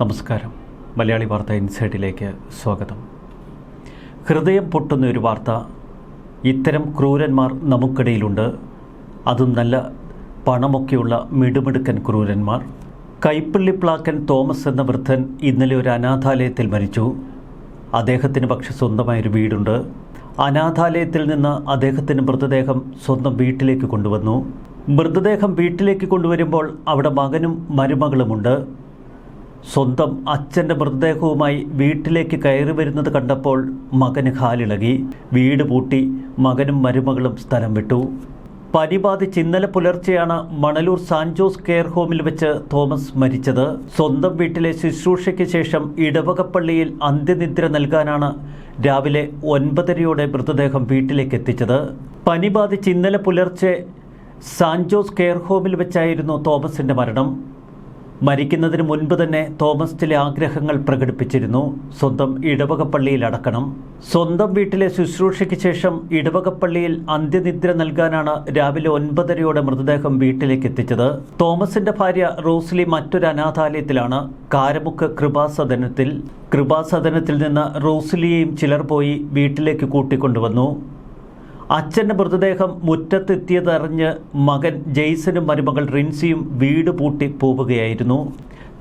നമസ്കാരം. മലയാളി വാർത്ത ഇൻസൈഡിലേക്ക് സ്വാഗതം. ഹൃദയം പൊട്ടുന്ന ഒരു വാർത്ത ഇത്തരം ക്രൂരന്മാർ നമുക്കിടയിലുണ്ട്. അതും നല്ല പണമൊക്കെയുള്ള മിടുമിടുക്കൻ ക്രൂരന്മാർ. കൈപ്പള്ളി പ്ലാക്കൻ തോമസ് എന്ന വൃദ്ധൻ ഇന്നലെ ഒരു അനാഥാലയത്തിൽ മരിച്ചു. അദ്ദേഹത്തിന് പക്ഷെ സ്വന്തമായൊരു വീടുണ്ട്. അനാഥാലയത്തിൽ നിന്ന് അദ്ദേഹത്തിന്റെ മൃതദേഹം സ്വന്തം വീട്ടിലേക്ക് കൊണ്ടുവന്നു. മൃതദേഹം വീട്ടിലേക്ക് കൊണ്ടുവരുമ്പോൾ അവിടെ മകനും മരുമകളുമുണ്ട്. സ്വന്തം അച്ഛന്റെ മൃതദേഹവുമായി വീട്ടിലേക്ക് കയറി വരുന്നത് കണ്ടപ്പോൾ മകന് കാലിളകി. വീട് പൂട്ടി മകനും മരുമകളും സ്ഥലം വിട്ടു. പനി ബാധിച്ച് ഇന്നലെ പുലർച്ചെയാണ് മണലൂർ സാൻജോസ് കെയർ ഹോമിൽ വെച്ച് തോമസ് മരിച്ചത്. സ്വന്തം വീട്ടിലെ ശുശ്രൂഷയ്ക്ക് ശേഷം ഇടവകപ്പള്ളിയിൽ അന്ത്യനിദ്ര നൽകാനാണ് രാവിലെ ഒൻപതരയോടെ മൃതദേഹം വീട്ടിലേക്ക് എത്തിച്ചത്. പനി ബാധിച്ച് ഇന്നലെ പുലർച്ചെ സാൻജോസ് കെയർ ഹോമിൽ വെച്ചായിരുന്നു തോമസിന്റെ മരണം. മരിക്കുന്നതിന് മുൻപ് തന്നെ തോമസ് ചില ആഗ്രഹങ്ങൾ പ്രകടിപ്പിച്ചിരുന്നു. സ്വന്തം ഇടവകപ്പള്ളിയിൽ അടക്കണം. സ്വന്തം വീട്ടിലെ ശുശ്രൂഷയ്ക്ക് ശേഷം ഇടവകപ്പള്ളിയിൽ അന്ത്യനിദ്ര നൽകാനാണ് രാവിലെ ഒൻപതരയോടെ മൃതദേഹം വീട്ടിലേക്ക് എത്തിച്ചത്. തോമസിന്റെ ഭാര്യ റോസ്ലി മറ്റൊരു അനാഥാലയത്തിലാണ് കാരമുക്ക് കൃപാസദനത്തിൽ. കൃപാസദനത്തിൽ നിന്ന് റോസ്ലിയെയും ചിലർ പോയി വീട്ടിലേക്ക് കൂട്ടിക്കൊണ്ടുവന്നു. അച്ഛന്റെ മൃതദേഹം മുറ്റത്തെത്തിയതറിഞ്ഞ് മകൻ ജെയ്സനും മരുമകൾ റിൻസിയും വീട് പൂട്ടി പോവുകയായിരുന്നു.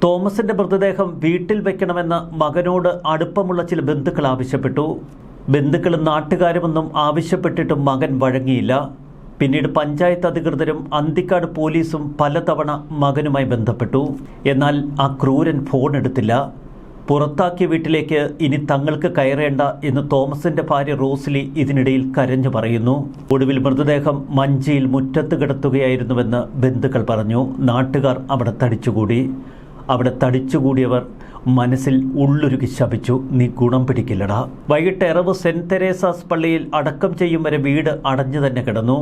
തോമസിന്റെ മൃതദേഹം വീട്ടിൽ വെക്കണമെന്ന് മകനോട് അടുപ്പമുള്ള ചില ബന്ധുക്കൾ ആവശ്യപ്പെട്ടു. ബന്ധുക്കളും നാട്ടുകാരുമൊന്നും ആവശ്യപ്പെട്ടിട്ടും മകൻ വഴങ്ങിയില്ല. പിന്നീട് പഞ്ചായത്ത് അധികൃതരും അന്തിക്കാട് പോലീസും പലതവണ മകനുമായി ബന്ധപ്പെട്ടു. എന്നാൽ ആ ക്രൂരൻ ഫോൺ എടുത്തില്ല. പുറത്താക്കിയ വീട്ടിലേക്ക് ഇനി തങ്ങൾക്ക് കയറേണ്ട എന്ന് തോമസിന്റെ ഭാര്യ റോസ്ലി ഇതിനിടയിൽ കരഞ്ഞു പറയുന്നു. ഒടുവിൽ മൃതദേഹം മഞ്ചിയിൽ മുറ്റത്ത് കിടത്തുകയായിരുന്നുവെന്ന് ബന്ധുക്കൾ പറഞ്ഞു. നാട്ടുകാർ അവിടെ തടിച്ചുകൂടി. അവിടെ തടിച്ചുകൂടിയവർ മനസ്സിൽ ഉള്ളൊരുക്കി ശപിച്ചു. നീ ഗുണം പിടിക്കില്ലടാ. വൈകിട്ട് എറവ് സെന്റ് തെരേസാസ് പള്ളിയിൽ അടക്കം ചെയ്യും വരെ വീട് അടഞ്ഞു തന്നെ കിടന്നു.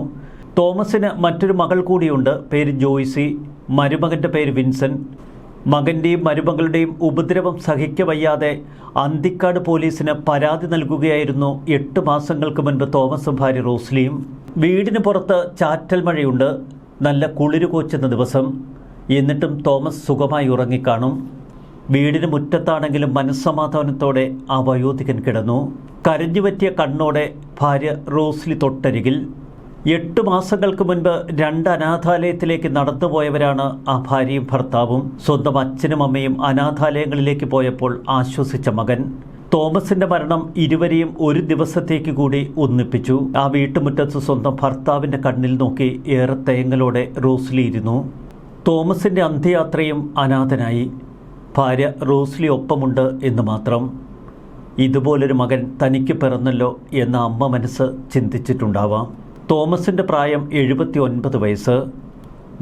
തോമസിന് മറ്റൊരു മകൾ കൂടിയുണ്ട്. പേര് ജോയ്സി. മരുമകന്റെ പേര് വിൻസെന്റ്. മകന്റെയും മരുമകളുടെയും ഉപദ്രവം സഹിക്കവയ്യാതെ അന്തിക്കാട് പോലീസിന് പരാതി നൽകുകയായിരുന്നു എട്ട് മാസങ്ങൾക്ക് മുൻപ് തോമസും ഭാര്യ റോസ്ലിയും. വീടിന് പുറത്ത് ചാറ്റൽ മഴയുണ്ട്. നല്ല കുളിരു കോച്ചുന്ന ദിവസം. എന്നിട്ടും തോമസ് സുഖമായി ഉറങ്ങിക്കാണും. വീടിന് മുറ്റത്താണെങ്കിലും മനസ്സമാധാനത്തോടെ ആ വയോധികൻ കിടന്നു. കരഞ്ഞുപറ്റിയ കണ്ണോടെ ഭാര്യ റോസ്ലി തൊട്ടരികിൽ എട്ട് മാസങ്ങൾക്ക് മുൻപ് രണ്ട് അനാഥാലയത്തിലേക്ക് നടന്നുപോയവരാണ് ആ ഭാര്യയും ഭർത്താവും. സ്വന്തം അച്ഛനും അമ്മയും അനാഥാലയങ്ങളിലേക്ക് പോയപ്പോൾ ആശ്വസിച്ച മകൻ. തോമസിന്റെ മരണം ഇരുവരെയും ഒരു ദിവസത്തേക്ക് കൂടി ഒന്നിപ്പിച്ചു. ആ വീട്ടുമുറ്റത്ത് സ്വന്തം ഭർത്താവിന്റെ കണ്ണിൽ നോക്കി ഏറെ തേങ്ങലോടെ റോസ്ലി ഇരുന്നു തോമസിന്റെ അന്ത്യയാത്രയും അനാഥനായി. ഭാര്യ റോസ്ലി ഒപ്പമുണ്ട് എന്ന് മാത്രം. ഇതുപോലൊരു മകൻ തനിക്ക് പിറന്നല്ലോ എന്ന അമ്മ മനസ്സ് ചിന്തിച്ചിട്ടുണ്ടാവാം. തോമസിന്റെ പ്രായം എഴുപത്തി ഒൻപത് വയസ്സ്.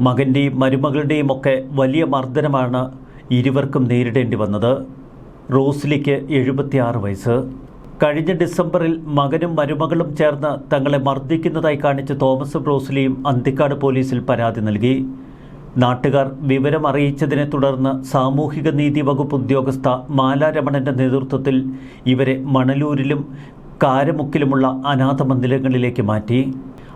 മകന്റെയും മരുമകളുടെയും ഒക്കെ വലിയ മർദ്ദനമാണ് ഇരുവർക്കും നേരിടേണ്ടി വന്നത്. റോസ്ലിക്ക് എഴുപത്തിയാറ് വയസ്സ്. കഴിഞ്ഞ ഡിസംബറിൽ മകനും മരുമകളും ചേർന്ന് തങ്ങളെ മർദ്ദിക്കുന്നതായി കാണിച്ച് തോമസും റോസ്ലിയും അന്തിക്കാട് പോലീസിൽ പരാതി നൽകി. നാട്ടുകാർ വിവരം അറിയിച്ചതിനെ തുടർന്ന് സാമൂഹിക നീതി വകുപ്പ് ഉദ്യോഗസ്ഥ മാലാരമണന്റെ നേതൃത്വത്തിൽ ഇവരെ മണലൂരിലും കാരമുക്കിലുമുള്ള അനാഥ മന്ദിരങ്ങളിലേക്ക് മാറ്റി.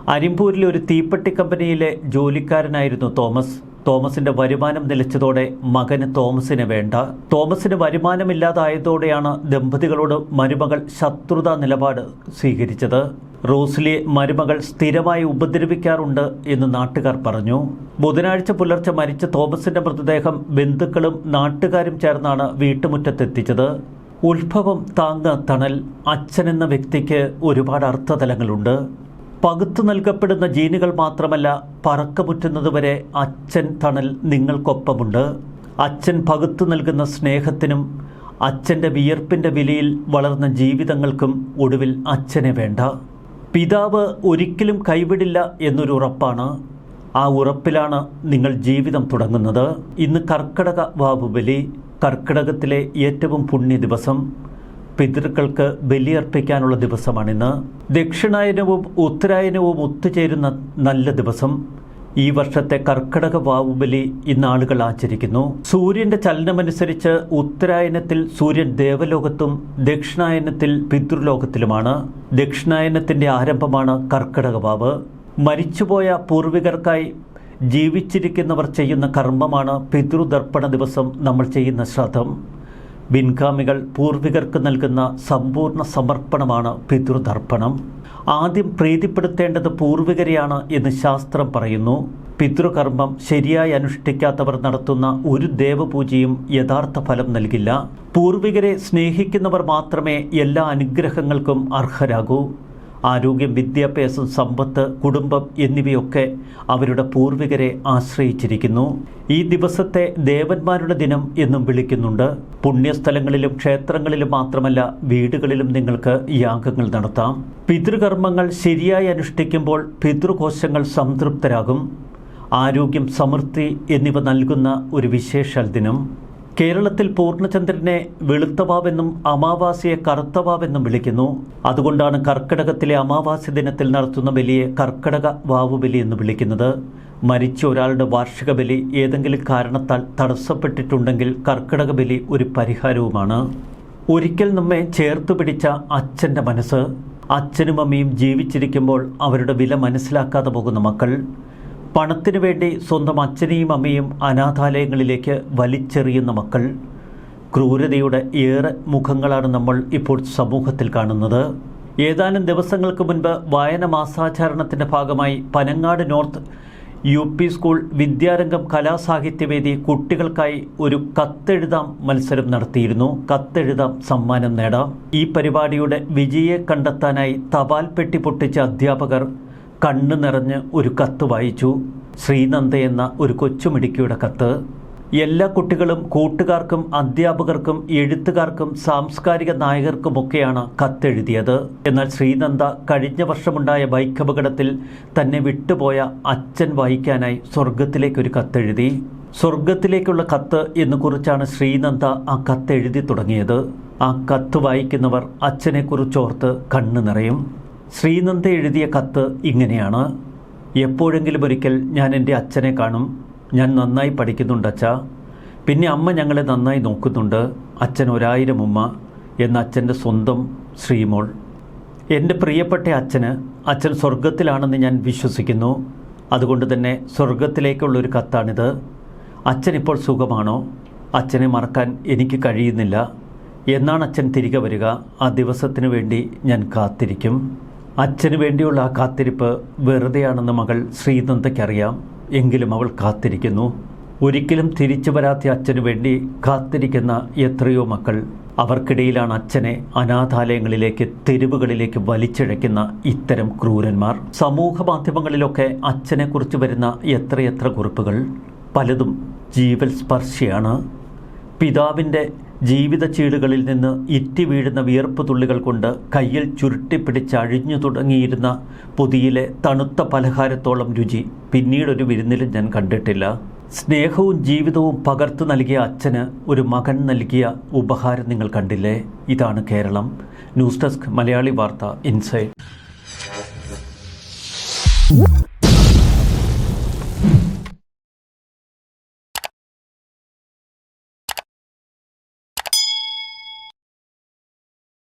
അരിമ്പൂരിലെ ഒരു തീപ്പെട്ടി കമ്പനിയിലെ ജോലിക്കാരനായിരുന്നു തോമസ്. തോമസിന്റെ വരുമാനം നിലച്ചതോടെ മകന് തോമസിന് വേണ്ട. തോമസിന് വരുമാനമില്ലാതായതോടെയാണ് ദമ്പതികളോട് മരുമകൾ ശത്രുതാ നിലപാട് സ്വീകരിച്ചത്. റോസ്ലിയെ മരുമകൾ സ്ഥിരമായി ഉപദ്രവിക്കാറുണ്ട് എന്ന് നാട്ടുകാർ പറഞ്ഞു. ബുധനാഴ്ച പുലർച്ചെ മരിച്ച തോമസിന്റെ മൃതദേഹം ബന്ധുക്കളും നാട്ടുകാരും ചേർന്നാണ് വീട്ടുമുറ്റത്തെത്തിച്ചത്. ഉത്ഭവം താങ്ങ തണൽ അച്ഛൻ എന്ന വ്യക്തിക്ക് ഒരുപാട് അർത്ഥതലങ്ങളുണ്ട്. പകുത്തു നൽകപ്പെടുന്ന ജീനുകൾ മാത്രമല്ല പറക്കമുറ്റുന്നതുവരെ അച്ഛൻ തണൽ നിങ്ങൾക്കൊപ്പമുണ്ട്. അച്ഛൻ പകുത്തു നൽകുന്ന സ്നേഹത്തിനും അച്ഛന്റെ വിയർപ്പിന്റെ വിലയിൽ വളർന്ന ജീവിതങ്ങൾക്കും ഒടുവിൽ അച്ഛനെ വേണ്ട. പിതാവ് ഒരിക്കലും കൈവിടില്ല എന്നൊരു ഉറപ്പാണ് ആ ഉറപ്പിലാണ് നിങ്ങൾ ജീവിതം തുടങ്ങുന്നത്. ഇന്ന് കർക്കിടക വാവുബലി കർക്കിടകത്തിലെ ഏറ്റവും പുണ്യ ദിവസം പിതൃക്കൾക്ക് ബലിയർപ്പിക്കാനുള്ള ദിവസമാണിന്ന്. ദക്ഷിണായനവും ഉത്തരായനവും ഒത്തുചേരുന്ന നല്ല ദിവസം. ഈ വർഷത്തെ കർക്കിടക വാവുബലി ഇന്ന് ആളുകൾ ആചരിക്കുന്നു. സൂര്യന്റെ ചലനമനുസരിച്ച് ഉത്തരായനത്തിൽ സൂര്യൻ ദേവലോകത്തും ദക്ഷിണായനത്തിൽ പിതൃലോകത്തിലുമാണ്. ദക്ഷിണായനത്തിന്റെ ആരംഭമാണ് കർക്കിടക വാവ്. മരിച്ചുപോയ പൂർവികർക്കായി ജീവിച്ചിരിക്കുന്നവർ ചെയ്യുന്ന കർമ്മമാണ് പിതൃതർപ്പണ ദിവസം നമ്മൾ ചെയ്യുന്ന ശ്രദ്ധം. പിൻഗാമികൾ പൂർവികർക്ക് നൽകുന്ന സമ്പൂർണ സമർപ്പണമാണ് പിതൃതർപ്പണം. ആദ്യം പ്രീതിപ്പെടുത്തേണ്ടത് പൂർവികരെയാണ് എന്ന് ശാസ്ത്രം പറയുന്നു. പിതൃകർമ്മം ശരിയായി അനുഷ്ഠിക്കാത്തവർ നടത്തുന്ന ഒരു ദേവപൂജയും യഥാർത്ഥ ഫലം നൽകില്ല. പൂർവികരെ സ്നേഹിക്കുന്നവർ മാത്രമേ എല്ലാ അനുഗ്രഹങ്ങൾക്കും അർഹരാകൂ. ആരോഗ്യം വിദ്യാഭ്യാസം സമ്പത്ത് കുടുംബം എന്നിവയൊക്കെ അവരുടെ പൂർവികരെ ആശ്രയിച്ചിരിക്കുന്നു. ഈ ദിവസത്തെ ദേവന്മാരുടെ ദിനം എന്നും വിളിക്കുന്നുണ്ട്. പുണ്യസ്ഥലങ്ങളിലും ക്ഷേത്രങ്ങളിലും മാത്രമല്ല വീടുകളിലും നിങ്ങൾക്ക് യാഗങ്ങൾ നടത്താം. പിതൃകർമ്മങ്ങൾ ശരിയായി അനുഷ്ഠിക്കുമ്പോൾ പിതൃകോശങ്ങൾ സംതൃപ്തരാകും. ആരോഗ്യം സമൃദ്ധി എന്നിവ നൽകുന്ന ഒരു വിശേഷാൽ ദിനം. കേരളത്തിൽ പൂർണചന്ദ്രനെ വെളുത്തവാവെന്നും അമാവാസിയെ കറുത്തവാവെന്നും വിളിക്കുന്നു. അതുകൊണ്ടാണ് കർക്കിടകത്തിലെ അമാവാസി ദിനത്തിൽ നടത്തുന്ന ബലിയെ കർക്കിടക വാവുബലി എന്ന് വിളിക്കുന്നത്. മരിച്ച ഒരാളുടെ വാർഷിക ബലി ഏതെങ്കിലും കാരണത്താൽ തടസ്സപ്പെട്ടിട്ടുണ്ടെങ്കിൽ കർക്കിടക ബലി ഒരു പരിഹാരവുമാണ്. ഒരിക്കൽ നമ്മെ ചേർത്ത് പിടിച്ച അച്ഛന്റെ മനസ്സ്. അച്ഛനും അമ്മയും ജീവിച്ചിരിക്കുമ്പോൾ അവരുടെ വില മനസ്സിലാക്കാതെ പോകുന്ന മക്കൾ. പണത്തിനു വേണ്ടി സ്വന്തം അച്ഛനെയും അമ്മയും അനാഥാലയങ്ങളിലേക്ക് വലിച്ചെറിയുന്ന മക്കൾ ക്രൂരതയുടെ ഏറെ മുഖങ്ങളാണ് നമ്മൾ ഇപ്പോൾ സമൂഹത്തിൽ കാണുന്നത്. ഏതാനും ദിവസങ്ങൾക്ക് മുൻപ് വായന മാസാചരണത്തിന്റെ ഭാഗമായി Panangad north U P school Vidyarangam Kalasahithyavedi കുട്ടികൾക്കായി ഒരു കത്തെഴുതാം മത്സരം നടത്തിയിരുന്നു. കത്തെഴുതാം സമ്മാനം നേടാം. ഈ പരിപാടിയുടെ വിജയെ കണ്ടെത്താനായി തപാൽ പെട്ടി പൊട്ടിച്ച അധ്യാപകർ കണ്ണു നിറഞ്ഞ് ഒരു കത്ത് വായിച്ചു. ശ്രീനന്ദ എന്ന ഒരു കൊച്ചുമിടുക്കിയുടെ കത്ത്. എല്ലാ കുട്ടികളും കൂട്ടുകാർക്കും അധ്യാപകർക്കും എഴുത്തുകാർക്കും സാംസ്കാരിക നായകർക്കുമൊക്കെയാണ് കത്തെഴുതിയത്. എന്നാൽ ശ്രീനന്ദ കഴിഞ്ഞ വർഷമുണ്ടായ ബൈക്ക് അപകടത്തിൽ തന്നെ വിട്ടുപോയ അച്ഛൻ വായിക്കാനായി സ്വർഗത്തിലേക്കൊരു കത്തെഴുതി. സ്വർഗത്തിലേക്കുള്ള കത്ത് എന്ന് കുറിച്ചാണ് ശ്രീനന്ദ ആ കത്തെഴുതി തുടങ്ങിയത്. ആ കത്ത് വായിക്കുന്നവർ അച്ഛനെക്കുറിച്ചോർത്ത് കണ്ണു നിറയും. ശ്രീനന്ദ എഴുതിയ കത്ത് ഇങ്ങനെയാണ്. എപ്പോഴെങ്കിലും ഒരിക്കൽ ഞാൻ എന്റെ അച്ഛനെ കാണും. ഞാൻ നന്നായി പഠിക്കുന്നുണ്ട് അച്ഛ. പിന്നെ അമ്മ ഞങ്ങളെ നന്നായി നോക്കുന്നുണ്ട്. അച്ഛൻ ഒരായിരം ഉമ്മ എന്ന അച്ഛന്റെ സ്വന്തം ശ്രീമോൾ. എന്റെ പ്രിയപ്പെട്ട അച്ഛന് അച്ഛൻ സ്വർഗത്തിലാണെന്ന് ഞാൻ വിശ്വസിക്കുന്നു. അതുകൊണ്ട് തന്നെ സ്വർഗത്തിലേക്കുള്ളൊരു കത്താണിത്. അച്ഛൻ ഇപ്പോൾ സുഖമാണോ? അച്ഛനെ മറക്കാൻ എനിക്ക് കഴിയുന്നില്ല. എന്നാണ് അച്ഛൻ തിരികെ വരിക. ആ ദിവസത്തിനു വേണ്ടി ഞാൻ കാത്തിരിക്കും. അച്ഛന് വേണ്ടിയുള്ള ആ കാത്തിരിപ്പ് വെറുതെയാണെന്ന് മകൾ ശ്രീനന്ദയ്ക്കറിയാം. എങ്കിലും അവൾ കാത്തിരിക്കുന്നു. ഒരിക്കലും തിരിച്ചു വരാത്ത അച്ഛനു വേണ്ടി കാത്തിരിക്കുന്ന എത്രയോ മക്കൾ അവർക്കിടയിലാണ് അച്ഛനെ അനാഥാലയങ്ങളിലേക്ക് തെരുവുകളിലേക്ക് വലിച്ചിഴയ്ക്കുന്ന ഇത്തരം ക്രൂരന്മാർ. സമൂഹ മാധ്യമങ്ങളിലൊക്കെ അച്ഛനെക്കുറിച്ച് വരുന്ന എത്രയെത്ര കുറിപ്പുകൾ. പലതും ജീവൽ സ്പർശിയാണ്. പിതാവിന്റെ ജീവിത ചീടുകളിൽ നിന്ന് ഇറ്റി വീഴുന്ന വിയർപ്പ് തുള്ളികൾ കൊണ്ട് കയ്യിൽ ചുരുട്ടിപ്പിടിച്ച് അഴിഞ്ഞു തുടങ്ങിയിരുന്ന പൊതിയിലെ തണുത്ത പലഹാരത്തോളം രുചി പിന്നീടൊരു വിരുന്നിലും ഞാൻ കണ്ടിട്ടില്ല. സ്നേഹവും ജീവിതവും പകർത്തു നൽകിയ അച്ഛന് ഒരു മകൻ നൽകിയ ഉപഹാരം നിങ്ങൾ കണ്ടില്ലേ? ഇതാണ് കേരളം. ന്യൂസ് ഡെസ്ക് മലയാളി വാർത്ത ഇൻസൈഡ്